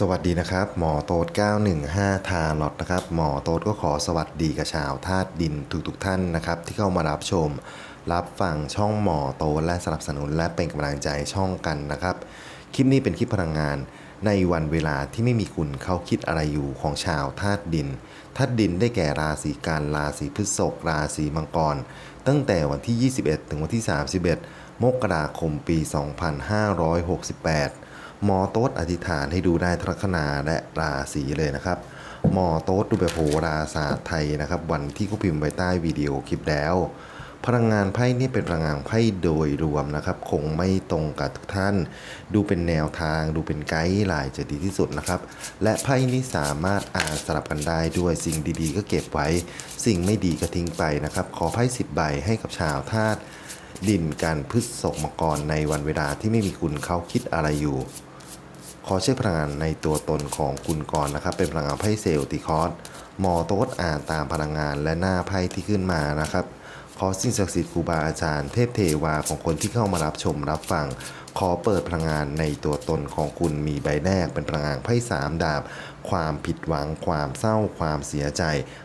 สวัสดีนะครับ หมอโต๊ด915 ทาลอตนะครับ หมอโต๊ดก็ขอสวัสดีกับชาวธาตุดินทุกๆทท่านนะครับ ที่เข้ามารับชม รับฟังช่องหมอโต๊ดและสนับสนุนและเป็นกำลังใจช่องกันนะครับ คลิปนี้เป็นคลิปพลังงาน ในวันเวลาที่ไม่มีคุณเขาคิดอะไรอยู่ของชาวธาตุดินธาตุดินได้แก่ราศีกันราศีพฤษภราศีมังกร ตั้งแต่วันที่ 21 ถึงวันที่ 31 มกราคมปี 2568 หมอโต๊ดอธิษฐานให้ดูได้ทลัคนาและราศีเลยนะครับหมอโต๊ดดูแบบโหราศาสตร์ไทยนะครับ วันที่เขาพิมพ์ไว้ใต้วิดีโอคลิปแล้ว พลังงานไพ่นี่เป็นพลังงานไพ่โดยรวมนะครับ คงไม่ตรงกับทุกท่าน ดูเป็นแนวทาง ดูเป็นไกด์ไลน์จะดีที่สุดนะครับ และไพ่นี้สามารถอ่านสลับกันได้ด้วยสิ่งดีๆ ก็เก็บไว้ สิ่งไม่ดีก็ทิ้งไปนะครับ ขอไพ่สิบใบให้กับชาวธาตุดินการพฤษภมกรในวันเวลาที่ไม่มีคุณเขาคิดอะไรอยู่ ขอใช้พลังงานในตัวตนของคุณก่อนนะครับ เป็นพลังงานไพ่เซลติคอสมอโต๊ดอ่านตามพลังงานและหน้าไพ่ที่ขึ้นมานะครับ ขอสิ่งศักดิ์สิทธิ์ครูบาอาจารย์เทพเทวาของคนที่เข้ามารับชมรับฟัง ขอเปิดพลังงานในตัวตนของคุณมีใบแรกเป็นพลังงานไพ่สามดาบ ความผิดหวัง ความเศร้าความเสียใจ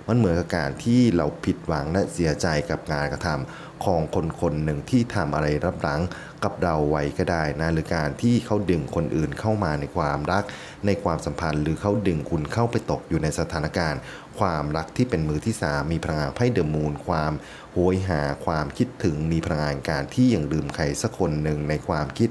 มันเหมือนกับการที่เราผิดหวังและเสียใจกับงานกระทำของคนคนหนึ่งที่ทำอะไรรับหลังกับเราไว้ก็ได้นะหรือการที่เขาดึงคนอื่นเข้ามาในความรัก ในความสัมพันธ์ หรือเขาดึงคุณเข้าไปตกอยู่ในสถานการณ์ ความรักที่เป็นมือที่สามมีพลังงานไพ่เดอะมูนความโหยหาความคิดถึงมีพลังงานการที่ยังลืมใครสักคนหนึ่งในความคิด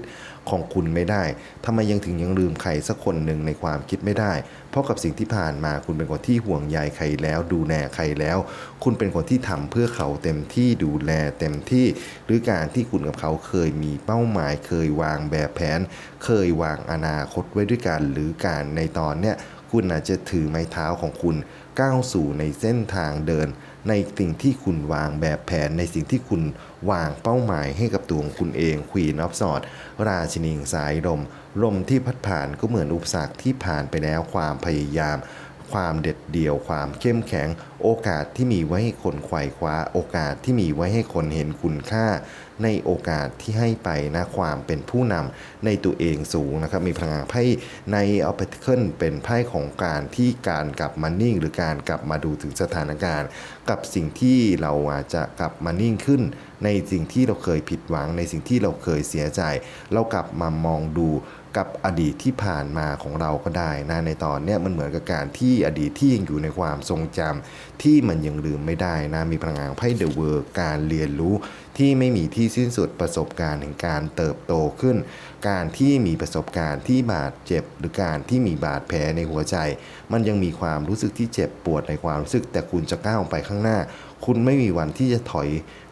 ของคุณไม่ได้ทำไมยังถึงยังลืมใครสักคนหนึ่งในความคิดไม่ได้ เพราะกับสิ่งที่ผ่านมาคุณเป็นคนที่ห่วงใยใครแล้ว ดูแลใครแล้ว คุณเป็นคนที่ทำเพื่อเขาเต็มที่ดูแลเต็มที่ หรือการที่คุณกับเขาเคยมีเป้าหมาย เคยวางแบบแผน เคยวางอนาคตไว้ด้วยกัน หรือการในตอนเนี้ยคุณอาจจะถือไม้เท้าของคุณ ก้าวสู่ในเส้นทางเดิน ในสิ่งที่คุณวางแบบแผนในสิ่งที่คุณวางเป้าหมายให้กับตัวของคุณเองควีนออฟสอดราชินีสายลมลมที่พัดผ่านก็เหมือนอุปสรรคที่ผ่านไปแล้วความพยายาม ความเด็ดเดี่ยวความเข้มแข็ง โอกาสที่มีไว้ให้คนไขว่คว้า โอกาสที่มีไว้ให้คนเห็นคุณค่า ในโอกาสที่ให้ไปนะความเป็นผู้นำในตัวเองสูงนะครับ มีพลังงานไพ่ในอัลเปเคิลเป็นไพ่ของการที่การกลับมานิ่ง หรือการกลับมาดูถึงสถานการณ์ กับสิ่งที่เราอาจจะกลับมานิ่งขึ้น ในสิ่งที่เราเคยผิดหวัง ในสิ่งที่เราเคยเสียใจ เรากลับมามองดู กับอดีตที่ผ่านมาของเราก็ได้นะในตอนเนี้ยมันเหมือนกับการที่อดีตที่ยังอยู่ในความทรงจำที่มันยังลืมไม่ได้นะมีพลังงานไพ่เดอะเวิร์การเรียนรู้ที่ไม่มีที่สิ้นสุดประสบการณ์แห่งการเติบโตขึ้น การที่มีประสบการณ์ที่บาดเจ็บ หรือการที่มีบาดแผลในหัวใจ มันยังมีความรู้สึกที่เจ็บปวดในความรู้สึก แต่คุณจะก้าวไปข้างหน้า คุณไม่มีวันที่จะถอย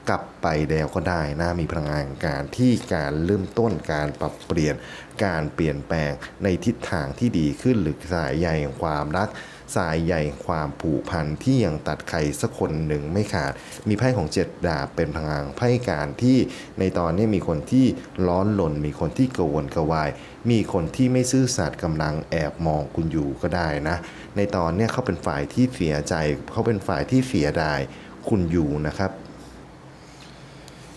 กลับไปแล้วก็ได้นะมีพลังงานการที่การเริ่มต้นการปรับเปลี่ยนการเปลี่ยนแปลงในทิศทางที่ดีขึ้นหรือสายใยแห่งความรัก สายใยแห่ความผูกพันที่ยังตัดใครสักคนหนึ่งไม่ขาด มีไพ่ของเจ็ดดาบเป็นพลังไพ่การที่ในตอนนี้มีคนที่ร้อนหล่น มีคนที่กวนกระวาย มีคนที่ไม่ซื่อสัตย์กำลังแอบมองคุณอยู่ก็ได้นะ ในตอนนี้เขาเป็นฝ่ายที่เสียใจเขาเป็นฝ่ายที่เสียดายคุณอยู่นะครับ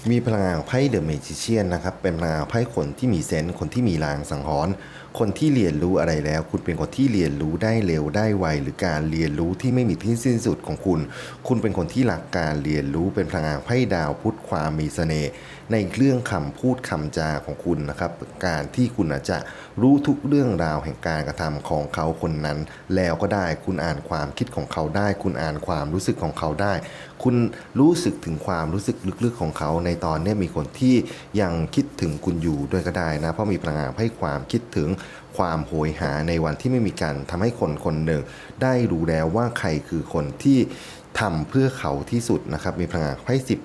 มีพลังงานของไพ่เดอะเมจิเชียนนะครับ เป็นพลังงานของไพ่คนที่มีเซนส์คนที่มีลางสังหรณ์ คนที่เรียนรู้อะไรแล้ว คุณเป็นคนที่เรียนรู้ได้เร็วได้ไวหรือการเรียนรู้ที่ไม่มีที่สิ้นสุดของคุณ คุณเป็นคนที่หลักการเรียนรู้เป็นพลังงานไพ่ดาวพุทธความมีเสน่ห์ในเรื่องคำพูดคำจาของคุณนะครับ การที่คุณอาจจะรู้ทุกเรื่องราวแห่งการกระทำของเขาคนนั้น แล้วก็ได้คุณอ่านความคิดของเขาได้ คุณอ่านความรู้สึกของเขาได้ คุณรู้สึกถึงความรู้สึกลึกๆของเขาในตอนนี้มีคนที่ยังคิดถึงคุณอยู่ด้วยก็ได้นะเพราะมีพลังงานให้ความคิดถึงความโหยหาในวันที่ไม่มีการทำให้คนคนหนึ่ง ได้รู้แล้วว่าใครคือคนที่ทำเพื่อเขาที่สุดนะครับ มีพลังงานไพ่สิบ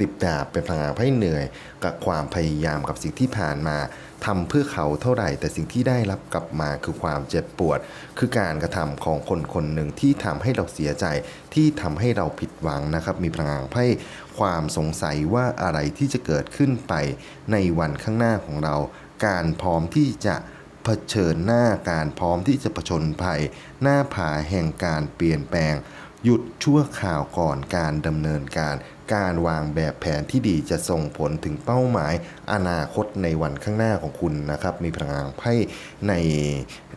ติดดาบเป็นพลังงานให้เหนื่อย กับความพยายามกับสิ่งที่ผ่านมาทำเพื่อเขาเท่าไหร่ แต่สิ่งที่ได้รับกลับมาคือความเจ็บปวด คือการกระทำของคนคนหนึ่งที่ทำให้เราเสียใจ ที่ทำให้เราผิดหวังนะครับ มีพลังงานให้ความสงสัยว่าอะไรที่จะเกิดขึ้นไปในวันข้างหน้าของเรา การพร้อมที่จะ เผชิญหน้าการพร้อมที่จะผชนภัย หน้าผาแห่งการเปลี่ยนแปลง หยุดชั่วข่าวก่อนการดำเนินการ การวางแบบแผนที่ดีจะส่งผลถึงเป้าหมายอนาคตในวันข้างหน้าของคุณนะครับ มีพลังงานไพ่ใน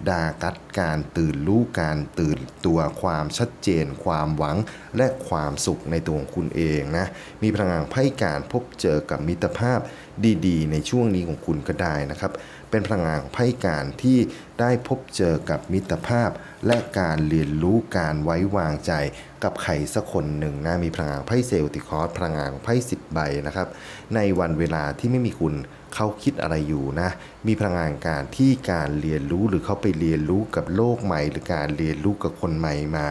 ดากัดการตื่นรู้การตื่นตัวความชัดเจน ความหวังและความสุขในตัวของคุณเองนะมีพลังงานไพ่การพบเจอกับมิตรภาพดีๆ ในช่วงนี้ของคุณก็ได้นะครับ เป็นพลังงานไพ่การที่ได้พบเจอกับมิตรภาพ และการเรียนรู้การไว้วางใจ กับใครสักคนหนึ่งนะมีพลังงานไพ่เซลติคอสพลังงานไพ่สิบใบนะครับ ในวันเวลาที่ไม่มีคุณ เขาคิดอะไรอยู่นะ มีพลังงานการที่การเรียนรู้หรือเขาไปเรียนรู้กับโลกใหม่ หรือการเรียนรู้กับคนใหม่มา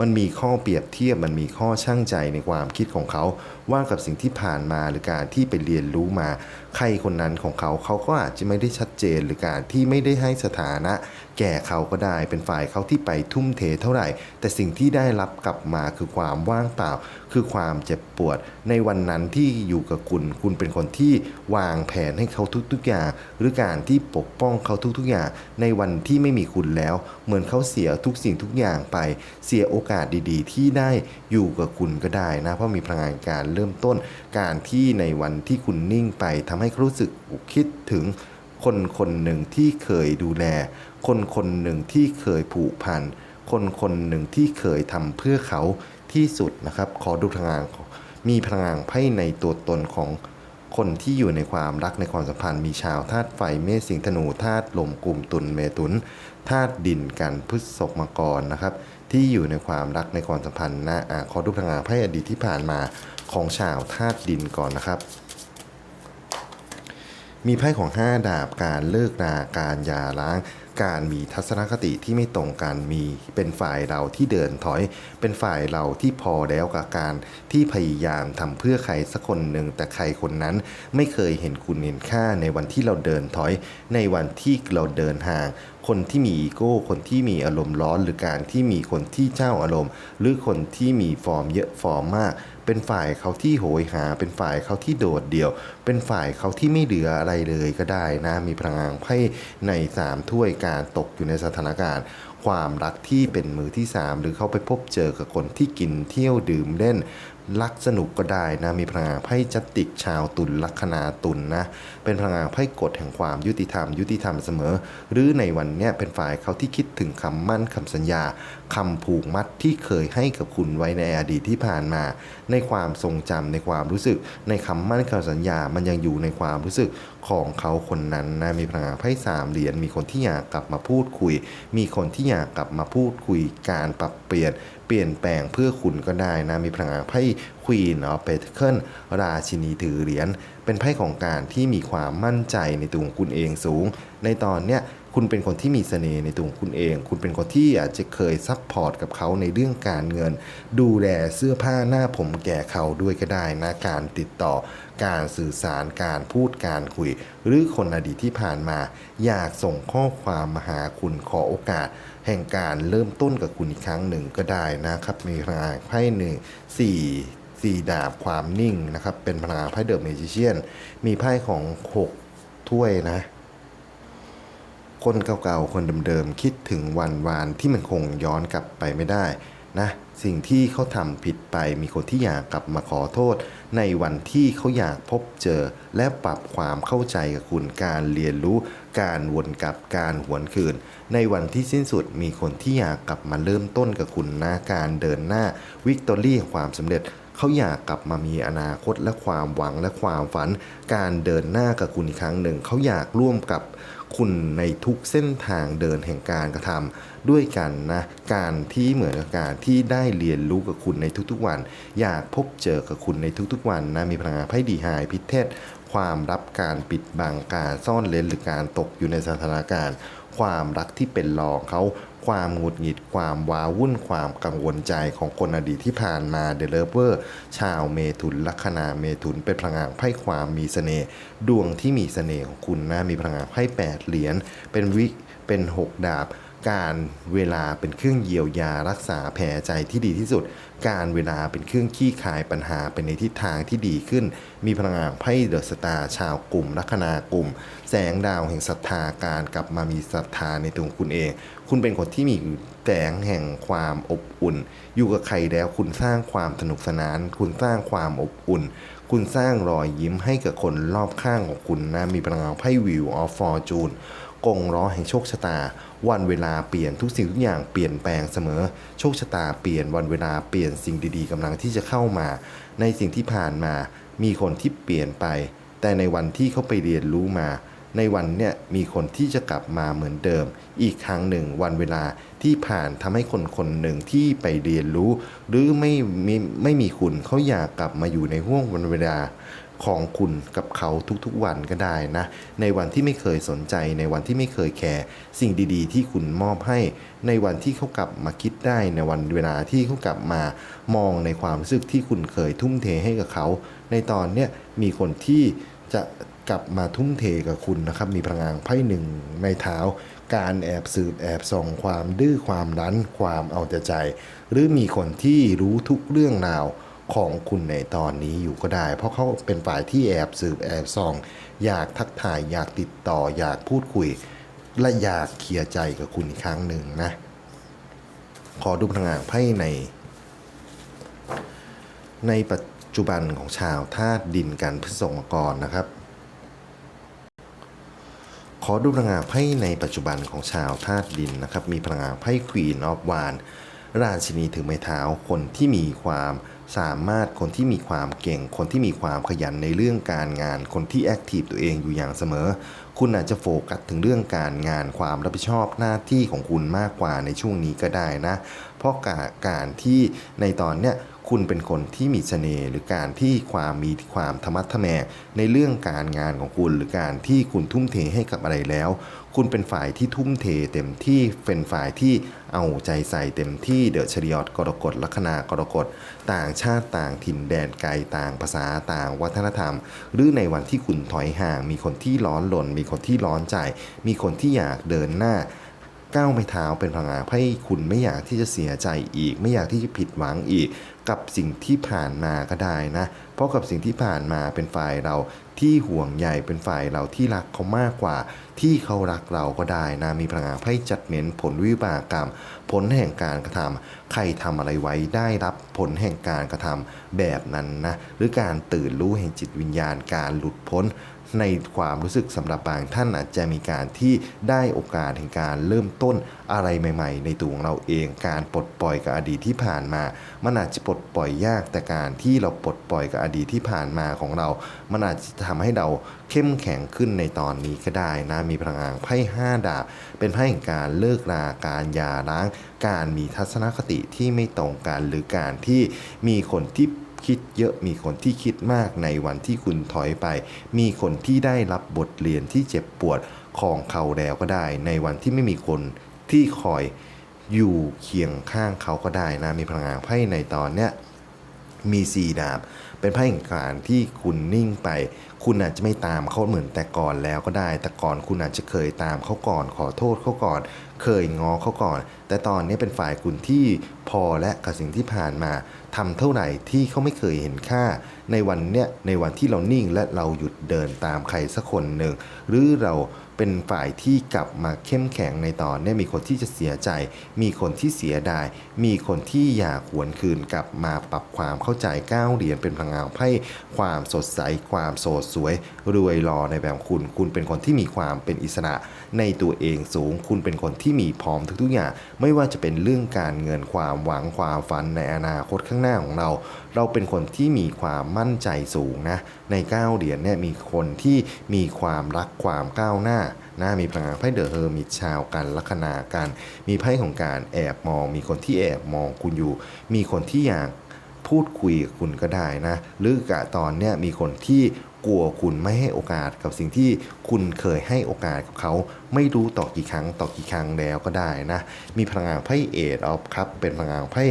มันมีข้อเปรียบเทียบมันมีข้อช่างใจในความคิดของเขา ว่ากับสิ่งที่ผ่านมาหรือการที่ไปเรียนรู้มา ใครคนนั้นของเขาเขาก็อาจจะไม่ได้ชัดเจนหรือการที่ไม่ได้ให้สถานะ แก่เขาก็ได้เป็นฝ่ายเขาที่ไปทุ่มเทเท่าไหร่ แต่สิ่งที่ได้รับกลับมาคือความว่างเปล่า คือความเจ็บปวด ในวันนั้นที่อยู่กับคุณ คุณเป็นคนที่วางแผนให้เขาทุกๆอย่าง หรือการที่ปกป้องเขาทุกๆอย่าง ในวันที่ไม่มีคุณแล้ว เหมือนเขาเสียทุกสิ่งทุกอย่างไป เสียโอกาสดีๆ ที่ได้อยู่กับคุณก็ได้นะ เพราะมีพลังงานการเริ่มต้น การที่ในวันที่คุณนิ่งไปทำให้เขารู้สึกคิดถึงคนคนหนึ่งที่เคยดูแล คนคนหนึ่งที่เคยผูกพัน คนคนหนึ่งที่เคยทำเพื่อเขาที่สุดนะครับ ขอดูพลังงานมีพลังงานไพ่ในตัวตนของ คนที่อยู่ในความรักในความสัมพันธ์มีชาวธาตุไฟเมษสิงธนูธาตุลมกลุ่มตุลเมตุนธาตุดินกันพฤษภมกรนะครับ ที่อยู่ในความรักในความสัมพันธ์นะอะขอดูพลังงานไพ่อดีตที่ผ่านมาของชาวธาตุดินก่อนนะครับ มีไพ่ของ 5 ดาบการเลิกราการยาล้าง การมีทัศนคติที่ไม่ตรงกันมีเป็นฝ่ายเราที่เดินถอย เป็นฝ่ายเราที่พอแล้วกับการที่พยายามทำเพื่อใครสักคนหนึ่งแต่ใครคนนั้นไม่เคยเห็นคุณเห็นค่าในวันที่เราเดินถอย ในวันที่เราเดินห่าง คนที่มีอีโก้ คนที่มีอารมณ์ร้อน หรือการที่มีคนที่เจ้าอารมณ์ หรือคนที่มีฟอร์มเยอะฟอร์มมาก เป็นฝ่ายเขาที่โหยหา เป็นฝ่ายเขาที่โดดเดี่ยว เป็นฝ่ายเขาที่ไม่เหลืออะไรเลยก็ได้นะ มีพลังงานไพ่ในสามถ้วยการตกอยู่ในสถานการณ์ความรักที่เป็นมือที่สามหรือเขาไปพบเจอกับคนที่กินเที่ยวดื่มเล่น รักสนุกก็ได้นะ มีพลังงานไพ่จัตติกชาวตุลลัคนาตุลนะ เป็นพลังงานไพ่กฎแห่งความยุติธรรม ยุติธรรมเสมอ หรือในวันเนี้ยเป็นฝ่ายเขาที่คิดถึงคำมั่นคำสัญญาคำผูกมัดที่เคยให้กับคุณไว้ในอดีตที่ผ่านมา ในความทรงจำในความรู้สึก ในคำมั่นคำสัญญา มันยังอยู่ในความรู้สึกของเขาคนนั้นนะมีพลังงานไพ่สามเหรียญมีคนที่อยากกลับมาพูดคุย มีคนที่อยากกลับมาพูดคุยการปรับเปลี่ยน เปลี่ยนแปลงเพื่อคุณก็ได้นะ มีพลังงานไพ่ควีนออฟเปเคิลราชินีถือเหรียญเป็นไพ่ของการที่มีความมั่นใจในตัวของคุณเองสูง ในตอนเนี้ยคุณเป็นคนที่มีเสน่ห์ในตัวของคุณเอง คุณเป็นคนที่อาจจะเคยซัพพอร์ตกับเขาในเรื่องการเงิน ดูแลเสื้อผ้าหน้าผมแก่เขาด้วยก็ได้นะ การติดต่อ การสื่อสาร การพูด การคุย หรือคนอดีตที่ผ่านมา อยากส่งข้อความมาหาคุณขอโอกาส แห่งการเริ่มต้นกับคุณอีกครั้งหนึ่งก็ได้นะครับ มีพลังงานไพ่หนึ่งสี่สี่ดาบความนิ่งนะครับ เป็นพลังงานไพ่เดอะเมจิเชียน มีไพ่ของหกถ้วยนะ คนเก่าๆ คนเดิมๆ คิดถึงวันวานที่มันคงย้อนกลับไปไม่ได้นะสิ่งที่เขาทำผิดไปมีคนที่อยากกลับมาขอโทษ ในวันที่เขาอยากพบเจอ และปรับความเข้าใจกับคุณการเรียนรู้ การวนกลับการหวนคืน ในวันที่สิ้นสุดมีคนที่อยากกลับมาเริ่มต้นกับคุณนะการเดินหน้าวิกตอรี่ความสำเร็จเขาอยากกลับมามีอนาคตและความหวังและความฝัน การเดินหน้ากับคุณอีกครั้งหนึ่ง เขาอยากร่วมกับคุณในทุกเส้นทางเดินแห่งการกระทำด้วยกันนะการที่เหมือนกับการที่ได้เรียนรู้กับคุณในทุกๆวัน อยากพบเจอกับคุณในทุกๆวันนะมีพลังงานไพ่ดีไฮพิเทศ ความรับการปิดบังการซ่อนเลนหรือการตกอยู่ในสถานการณ์ ความรักที่เป็นรองเขาความหงุดหงิดความว้าวุ่นความกังวลใจของคนอดีตที่ผ่านมาเดลเวอร์ชาวเมถุนลัคนาเมถุนเป็นพลังงานไพ่ความมีเสน่ห์ดวงที่มีเสน่ห์ของคุณนะมีพลังงานไพ่แปดเหรียญเป็นวิเป็นหกดาบ การเวลาเป็นเครื่องเยียวยารักษาแผลใจที่ดีที่สุด การเวลาเป็นเครื่องขี้คายปัญหาเป็นในทิศทางที่ดีขึ้น มีพลังงานไพ่เดอะสตาร์ชาวกลุ่มลัคนากลุ่ม แสงดาวแห่งศรัทธาการกลับมามีศรัทธาในตัวคุณเอง คุณเป็นคนที่มีแสงแห่งความอบอุ่น อยู่กับใครแล้วคุณสร้างความสนุกสนาน คุณสร้างความอบอุ่น คุณสร้างรอยยิ้มให้กับคนรอบข้างของคุณนะมีพลังงานไพ่วิวออฟฟอร์จูน กงล้อแห่งโชคชะตา วันเวลาเปลี่ยนทุกสิ่งทุกอย่างเปลี่ยนแปลงเสมอ โชคชะตาเปลี่ยนวันเวลาเปลี่ยนสิ่งดีๆกำลังที่จะเข้ามา ในสิ่งที่ผ่านมา มีคนที่เปลี่ยนไป แต่ในวันที่เขาไปเรียนรู้มา ในวันเนี่ยมีคนที่จะกลับมาเหมือนเดิม อีกครั้งหนึ่งวันเวลา ที่ผ่านทำให้คนคนหนึ่งที่ไปเรียนรู้ หรือไม่ไมีไม่มีคุณเขาอยากกลับมาอยู่ในห่วงวันเวลาของคุณกับเขาทุกๆวันก็ได้นะ ในวันที่ไม่เคยสนใจ ในวันที่ไม่เคยแคร์สิ่งดีๆ ที่คุณมอบให้ ในวันที่เขากลับมาคิดได้ในวันเวลาที่เขากลับมามองในความรู้สึกที่คุณเคยทุ่มเทให้กับเขา ในตอนเนี้ยมีคนที่จะกลับมาทุ่มเทกับคุณนะครับ มีพลังงานไพ่หนึ่งในเท้า การแอบสืบแอบส่องความดื้อความรั้นความเอาแต่ใจ หรือมีคนที่รู้ทุกเรื่องราวของคุณในตอนนี้อยู่ก็ได้ เพราะเขาเป็นฝ่ายที่แอบสืบแอบส่อง อยากทักทายอยากติดต่ออยากพูดคุย และอยากเคลียร์ใจกับคุณอีกครั้งหนึ่งนะ ขอดูพลังงานไพ่ใน ในปัจจุบันของชาวธาตุดินกันพฤษภกรนะครับ อดูพลังงานไพ่ในปัจจุบันของชาวธาตุดินนะครับ มีพลังงานไพ่ควีนออฟวานราชินีถือไม้เท้าคนที่มีความสามารถคนที่มีความเก่ง คนที่มีความขยันในเรื่องการงาน คนที่แอคทีฟตัวเองอยู่อย่างเสมอ คุณอาจจะโฟกัสถึงเรื่องการงานความรับผิดชอบหน้าที่ของคุณมากกว่าในช่วงนี้ก็ได้นะ เพราะการการที่ในตอนเนี้ย คุณเป็นคนที่มีเสน่ห์หรือการที่ความมีความธรรมะทแมงในเรื่องการงานของคุณ หรือการที่คุณทุ่มเทให้กับอะไรแล้ว คุณเป็นฝ่ายที่ทุ่มเทเต็มที่เป็นฝ่ายที่เอาใจใส่เต็มที่เดอะชริยอตกรกฎลัคนากรกฎต่างชาติต่างถิ่นแดนไกลต่างภาษาต่างวัฒนธรรม หรือในวันที่คุณถอยห่าง มีคนที่ร้อนรนมีคนที่ร้อนใจ มีคนที่อยากเดินหน้า ก้าวไม่เท้าเป็นพลังงานให้คุณไม่อยากที่จะเสียใจอีก ไม่อยากที่จะผิดหวังอีก กับสิ่งที่ผ่านมาก็ได้นะ เพราะกับสิ่งที่ผ่านมาเป็นฝ่ายเราที่ห่วงใยเป็นฝ่ายเราที่รักเขามากกว่า ที่เขารักเราก็ได้นะมีพลังงานไพ่จัดเน้นผลวิบากกรรม ผลแห่งการกระทำใครทำอะไรไว้ได้รับผลแห่งการกระทำแบบนั้นนะหรือการตื่นรู้แห่งจิตวิญญาณการหลุดพ้นในความรู้สึกสำหรับบางท่านอาจจะมีการที่ได้โอกาสแห่งการเริ่มต้นอะไรใหม่ ๆ ในตัวของเราเองการปลดปล่อยกับอดีตที่ผ่านมา มันอาจจะปลดปล่อยยากแต่การที่เราปลดปล่อยกับอดีตที่ผ่านมาของเรา มันอาจจะทำให้เราเข้มแข็งขึ้นในตอนนี้ก็ได้นะมีพลังงานไพ่ห้าดาบเป็นไพ่แห่งการเลิกราการยาร้างการมีทัศนคติที่ไม่ตรงกันหรือการที่มีคนที่คิดเยอะมีคนที่คิดมากในวันที่คุณถอยไป มีคนที่ได้รับบทเรียนที่เจ็บปวดของเขาแล้วก็ได้ ในวันที่ไม่มีคนที่คอยอยู่เคียงข้างเขาก็ได้นะมีพลังงานไพ่ในตอนเนี้ยมีสีดาบ เป็นไพ่แห่งการที่คุณนิ่งไป คุณอาจจะไม่ตามเขาเหมือนแต่ก่อนแล้วก็ได้ แต่ก่อนคุณอาจจะเคยตามเขาก่อน ขอโทษเขาก่อน เคยงอเขาก่อน แต่ตอนนี้เป็นฝ่ายคุณที่พอและกับสิ่งที่ผ่านมาทำเท่าไหร่ที่เขาไม่เคยเห็นค่า ในวันเนี้ยในวันที่เรานิ่งและเราหยุดเดินตามใครสักคนหนึ่งหรือเรา เป็นฝ่ายที่กลับมาเข้มแข็งในตอนนี้มีคนที่จะเสียใจ มีคนที่เสียดาย มีคนที่อยากหวนคืนกลับมาปรับความเข้าใจก้าวเหรียญเป็นพลังงานไพ่ความสดใส ความโสดสวย รวยรอในแบบคุณ คุณเป็นคนที่มีความเป็นอิสระในตัวเองสูง คุณเป็นคนที่มีพร้อมทุกๆอย่าง ไม่ว่าจะเป็นเรื่องการเงินความหวังความฝันในอนาคตข้างหน้าของเรา เราเป็นคนที่มีความมั่นใจสูงนะในก้าวเหรียญเนี่ยมีคนที่มีความรักความก้าวหน้า นะมีพลังงานไพ่เดอะเฮอร์มิตชาวกันลัคนากันมีไพ่ของการแอบมอง มีคนที่แอบมองคุณอยู่ มีคนที่อยากพูดคุยกับคุณก็ได้นะ หรือกะตอนเนี้ยมีคนที่กลัวคุณไม่ให้โอกาสกับสิ่งที่คุณเคยให้โอกาสกับเขา ไม่รู้ต่อกี่ครั้งต่อกี่ครั้งแล้วก็ได้นะ มีพลังงานไพ่เอดออฟครับเป็นพลังงานไพ่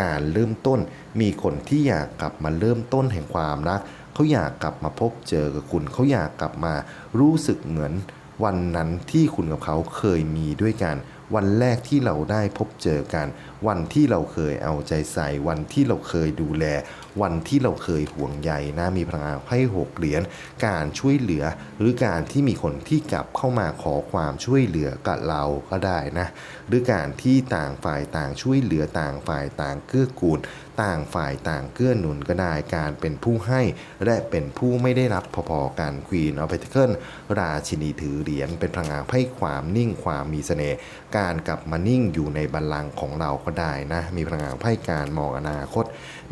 การเริ่มต้น มีคนที่อยากกลับมาเริ่มต้นแห่งความรักเขาอยากกลับมาพบเจอกับคุณเขาอยากกลับมารู้สึกเหมือน วันนั้นที่คุณกับเขาเคยมีด้วยกัน วันแรกที่เราได้พบเจอกัน วันที่เราเคยเอาใจใส่ วันที่เราเคยดูแล วันที่เราเคยห่วงใยนะมีพลังงานไพ่หกเหรียญการช่วยเหลือ หรือการที่มีคนที่กลับเข้ามาขอความช่วยเหลือกับเราก็ได้นะ หรือการที่ต่างฝ่ายต่างช่วยเหลือต่างฝ่ายต่างเกื้อกูล ต่างฝ่ายต่างเกื้อหนุนก็ได้การเป็นผู้ให้ และเป็นผู้ไม่ได้รับพอๆกัน Queen of Pentacles ราชินีถือเหรียญเป็นพลังงานไพ่ความนิ่งความมีเสน่ห์การกลับมานิ่งอยู่ในบัลลังก์ของเราก็ได้นะ มีพลังงานไพ่การมองอนาคต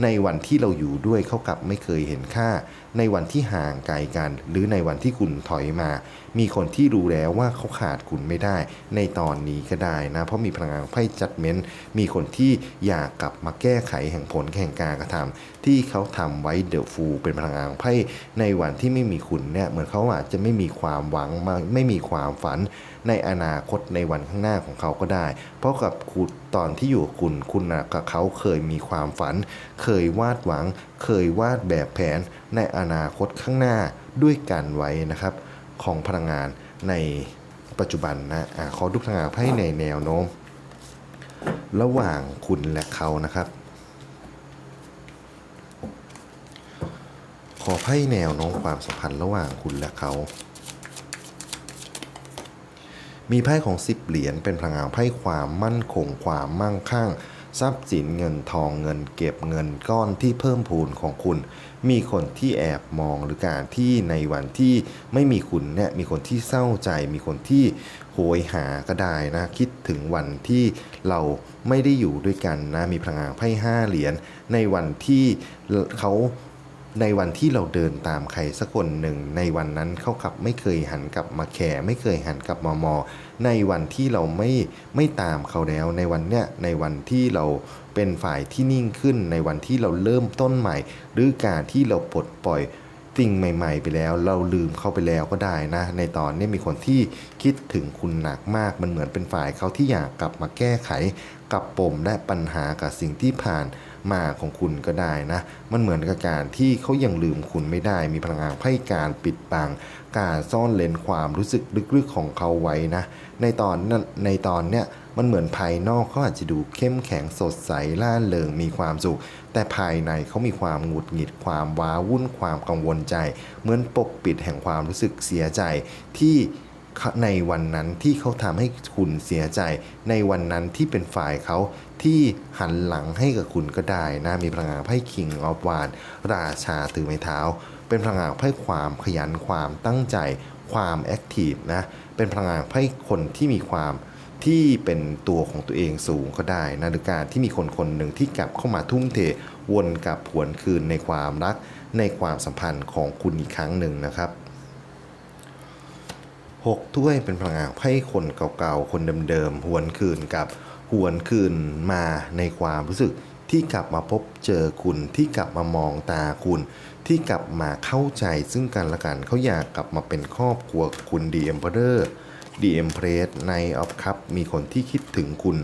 ในวันที่เราอยู่ด้วยเขากลับไม่เคยเห็นค่า ในวันที่ห่างไกลกัน หรือในวันที่คุณถอยมา มีคนที่รู้แล้วว่าเขาขาดคุณไม่ได้ ในตอนนี้ก็ได้นะ เพราะมีพลังงานไพ่จัดเม้นมีคนที่อยากกลับมาแก้ไขแห่งผลแห่งการกระทำที่เขาทำไว้เดอะฟูเป็นพลังงานไพ่ในวันที่ไม่มีคุณเนี่ยเหมือนเขาอาจจะไม่มีความหวังมาไม่มีความฝัน ในอนาคตในวันข้างหน้าของเขาก็ได้ เพราะกับคุณตอนที่อยู่คุณคุณนะกับเขาเคยมีความฝัน เคยวาดหวัง เคยวาดแบบแผนในอนาคตข้างหน้าด้วยกันไว้นะครับ ของพลังงานในปัจจุบันนะอะขอดูพลังงานไพ่ในแนวโน้ม ระหว่างคุณและเขานะครับ ขอไพ่แนวโน้มความสัมพันธ์ระหว่างคุณและเขา มีไพ่ของสิบเหรียญเป็นพลังงานไพ่ความมั่นคงความมั่งคั่ง ทรัพย์สินเงินทองเงินเก็บเงินก้อนที่เพิ่มพูนของคุณ มีคนที่แอบมองหรือการที่ในวันที่ไม่มีคุณเนี่ยมีคนที่เศร้าใจ มีคนที่โหยหาก็ได้นะคิดถึงวันที่เราไม่ได้อยู่ด้วยกันนะมีพลังงานไพ่ห้าเหรียญในวันที่เขา ในวันที่เราเดินตามใครสักคนหนึ่ง ในวันนั้นเขากลับไม่เคยหันกลับมาแคร์ไม่เคยหันกลับมามองในวันที่เราไม่ไม่ตามเขาแล้ว ในวันเนี้ยในวันที่เราเป็นฝ่ายที่นิ่งขึ้น ในวันที่เราเริ่มต้นใหม่ หรือการที่เราปลดปล่อยสิ่งใหม่ ๆ ไปแล้ว เราลืมเขาไปแล้วก็ได้นะ ในตอนนี้มีคนที่คิดถึงคุณหนักมากมันเหมือนเป็นฝ่ายเขาที่อยากกลับมาแก้ไขกับปมและปัญหากับสิ่งที่ผ่าน มาของคุณก็ได้นะ มันเหมือนกับการที่เขายังลืมคุณไม่ได้ มีพลังงานไพ่การปิดบัง การซ่อนเลนความรู้สึกลึกๆของเขาไว้นะ ในตอนนั้นในตอนเนี้ยมันเหมือนภายนอกเขาอาจจะดูเข้มแข็งสดใสล่าเริงมีความสุข แต่ภายในเขามีความหงุดหงิดความว้าวุ่นความกังวลใจ เหมือนปกปิดแห่งความรู้สึกเสียใจที่ ในวันนั้นที่เขาทำให้คุณเสียใจ ในวันนั้นที่เป็นฝ่ายเขาที่หันหลังให้กับคุณก็ได้นะมีพลังงานไพ่คิงออฟวานราชาถือไม้เท้า เป็นพลังงานไพ่ความขยันความตั้งใจ ความแอคทีฟนะเป็นพลังงานไพ่คนที่มีความที่เป็นตัวของตัวเองสูงก็ได้นะหรือการที่มีคนคนหนึ่งที่กลับเข้ามาทุ่มเทวนกลับผวนคืนในความรัก ในความสัมพันธ์ของคุณอีกครั้งหนึ่งนะครับ หกถ้วยเป็นพลังงานไพ่คนเก่าๆ คนเดิมๆ หวนคืนกับหวนคืนมาในความรู้สึกที่กลับมาพบเจอคุณที่กลับมามองตาคุณ ที่กลับมาเข้าใจซึ่งกันและกันเขาอยากกลับมาเป็นครอบครัวคุณดีเอ็มเพอร์ดีเอ็มเพรสในออฟคัพมีคนที่คิดถึงคุณ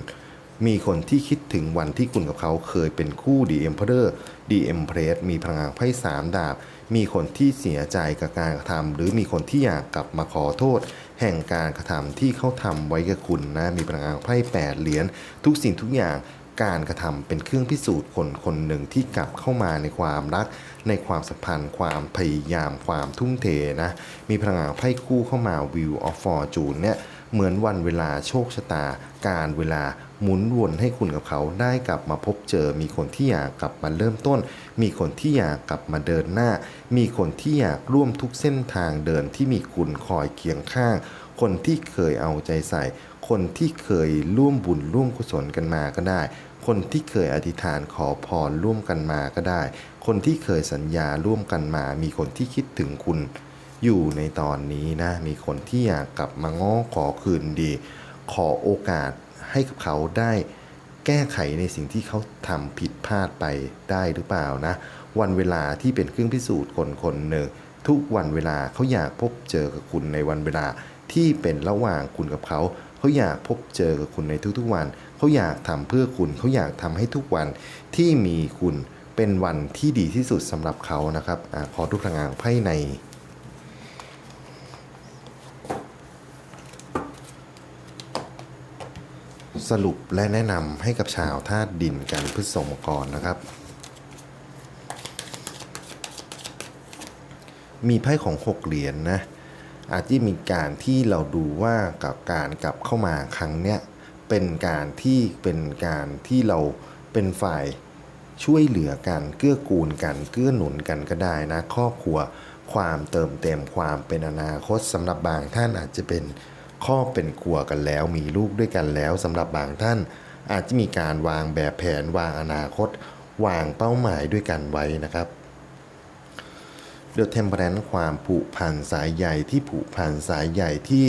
มีคนที่คิดถึงวันที่คุณกับเขาเคยเป็นคู่ดีเอ็มเพอร์ดีเอ็มเพรสมีพลังงานไพ่สามดาบ มีคนที่เสียใจกับการกระทำหรือมีคนที่อยากกลับมาขอโทษ แห่งการกระทำที่เขาทำไว้กับคุณนะมีพลังงานไพ่แปดเหรียญทุกสิ่งทุกอย่างการกระทำเป็นเครื่องพิสูจน์คนคนหนึ่งที่กลับเข้ามาในความรัก ในความสัมพันธ์ ความพยายามความทุ่มเทนะ มีพลังงานไพ่คู่เข้ามา View of Fortune เนี่ยเหมือนวันเวลาโชคชะตา การเวลา หมุนวนให้คุณกับเขาได้กลับมาพบเจอ มีคนที่อยากกลับมาเริ่มต้น มีคนที่อยากกลับมาเดินหน้า มีคนที่อยากร่วมทุกเส้นทางเดินที่มีคุณคอยเคียงข้าง คนที่เคยเอาใจใส่ คนที่เคยร่วมบุญร่วมกุศลกันมาก็ได้ คนที่เคยอธิษฐานขอพรร่วมกันมาก็ได้ คนที่เคยสัญญาร่วมกันมา มีคนที่คิดถึงคุณอยู่ในตอนนี้นะ มีคนที่อยากกลับมาง้อขอคืนดี ขอโอกาส ให้กับเขาได้แก้ไขในสิ่งที่เขาทำผิดพลาดไปได้หรือเปล่านะ วันเวลาที่เป็นเครื่องพิสูจน์คนคนหนึ่ง ทุกวันเวลาเขาอยากพบเจอกับคุณในวันเวลาที่เป็นระหว่างคุณกับเขาเขาอยากพบเจอกับคุณในทุกๆวัน เขาอยากทำเพื่อคุณ เขาอยากทำให้ทุกวันที่มีคุณเป็นวันที่ดีที่สุดสำหรับเขานะครับอขอทุกพลังงานไพ่ใน สรุปและแนะนำให้กับชาวธาตุดินกันพฤษภกรนะครับ มีไพ่ของหกเหรียญนะอาจจะมีการที่เราดูว่ากับการกลับเข้ามาครั้งเนี้ยเป็นการที่เป็นการที่เราเป็นฝ่ายช่วยเหลือกันเกื้อกูลกันเกื้อหนุนกันก็ได้นะ ครอบครัวความเติมเต็มความเป็นอนาคตสำหรับบางท่านอาจจะเป็น ครอเป็นครัวกันแล้วมีลูกด้วยกันแล้วสำหรับบางท่าน อาจจะมีการวางแบบแผนวางอนาคต วางเป้าหมายด้วยกันไว้นะครับเดอะเทมเพลนความผูกพันสายใหญ่ที่ผูกพันสายใหญ่ที่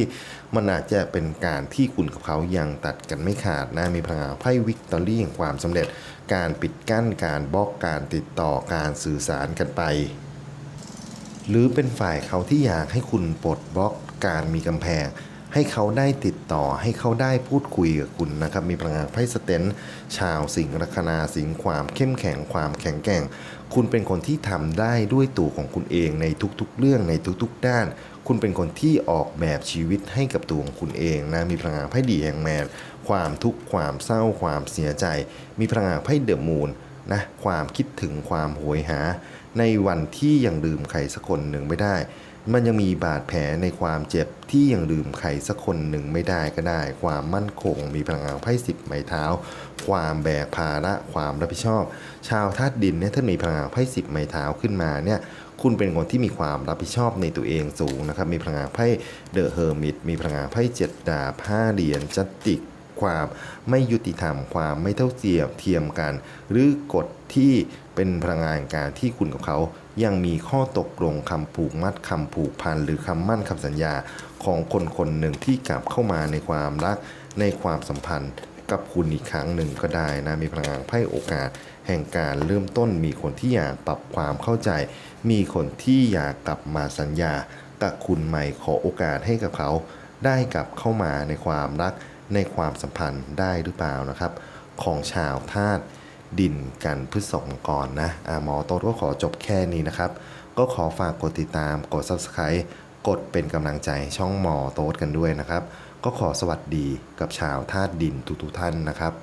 มันอาจจะเป็นการที่คุณกับเขายังตัดกันไม่ขาดนะมีพลังงานไพ่วิกตอรี่แห่งความสำเร็จ การปิดกั้นการบล็อกการติดต่อการสื่อสารกันไป หรือเป็นฝ่ายเขาที่อยากให้คุณปลดบล็อกการมีกำแพง ให้เขาได้ติดต่อให้เขาได้พูดคุยกับคุณนะครับ มีพลังงานไพ่สเตนชาวสิงห์ลัคนาสิงห์ความเข้มแข็งความแข็งแกร่ง คุณเป็นคนที่ทำได้ด้วยตัวของคุณเองในทุกๆ เรื่องในทุกๆ ด้าน คุณเป็นคนที่ออกแบบชีวิตให้กับตัวของคุณเองนะมีพลังงานไพ่ดีแห่งแมนความทุกข์ความเศร้าความเสียใจ มีพลังงานไพ่เดอะมูนนะความคิดถึงความโหยหา ในวันที่ยังลืมใครสักคนหนึ่งไม่ได้ มันยังมีบาดแผลในความเจ็บที่ยังลืมใครสักคนหนึ่งไม่ได้ก็ได้ ความมั่นคง มีพลังงานไพ่สิบไม้เท้า ความแบกภาระความรับผิดชอบ ชาวธาตุดินเนี่ยถ้ามีพลังงานไพ่สิบไม้เท้าขึ้นมาเนี่ยคุณเป็นคนที่มีความรับผิดชอบในตัวเองสูงนะครับ มีพลังงานไพ่เดอะเฮอร์มิตมีพลังงานไพ่เจ็ดดาบห้าเหรียญจัตติก ความไม่ยุติธรรม ความไม่เท่าเทียมเทียมกัน หรือกฎที่เป็นพลังงานการที่คุณกับเขา ยังมีข้อตกลงคำผูกมัดคำผูกพันหรือคำมั่นคำสัญญาของคนคนหนึ่งที่กลับเข้ามาในความรักในความสัมพันธ์กับคุณอีกครั้งหนึ่งก็ได้นะมีพลังงานไพ่โอกาส แห่งการเริ่มต้นมีคนที่อยากปรับความเข้าใจ มีคนที่อยากกลับมาสัญญากับคุณใหม่ขอโอกาสให้กับเขา ได้กลับเข้ามาในความรักในความสัมพันธ์ได้หรือเปล่านะครับ ของชาวธาตุ ดินกันพฤษงกรนะอ่าหมอโต๊ดก็ขอจบแค่นี้นะครับ ก็ขอฝากกดติดตามกด Subscribe กดเป็นกำลังใจช่องหมอโต๊ดกันด้วยนะครับ ก็ขอสวัสดีกับชาวธาตุดินทุกๆท่านนะครับ